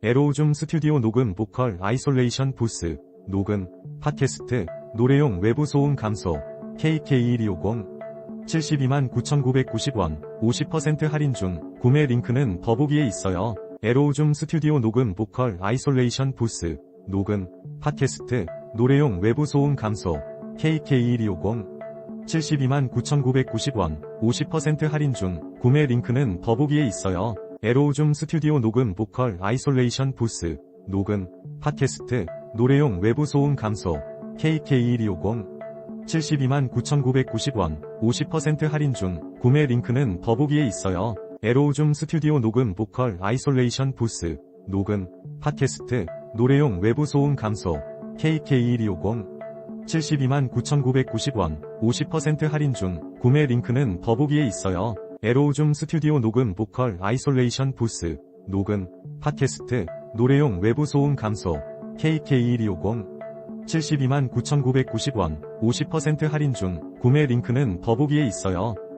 에로우줌 스튜디오 녹음 보컬 아이솔레이션 부스, 녹음, 팟캐스트, 노래용 외부 소음 감소, KK1250, 72만 9,990원, 50% 할인 중, 구매 링크는 더보기에 있어요. 에로우줌 스튜디오 녹음 보컬 아이솔레이션 부스, 녹음, 팟캐스트, 노래용 외부 소음 감소, KK1250, 72만 9,990원, 50% 할인 중, 구매 링크는 더보기에 있어요. 에로우줌 스튜디오 녹음 보컬 아이솔레이션 부스, 녹음, 팟캐스트, 노래용 외부 소음 감소, KK1250, 72만 9,990원, 50% 할인 중, 구매 링크는 더보기에 있어요. 에로우줌 스튜디오 녹음 보컬 아이솔레이션 부스, 녹음, 팟캐스트, 노래용 외부 소음 감소, KK1250, 72만 9,990원, 50% 할인 중, 구매 링크는 더보기에 있어요. 에로우줌 스튜디오 녹음 보컬 아이솔레이션 부스, 녹음, 팟캐스트, 노래용 외부 소음 감소, KK1250, 72만 9,990원, 50% 할인 중, 구매 링크는 더보기에 있어요.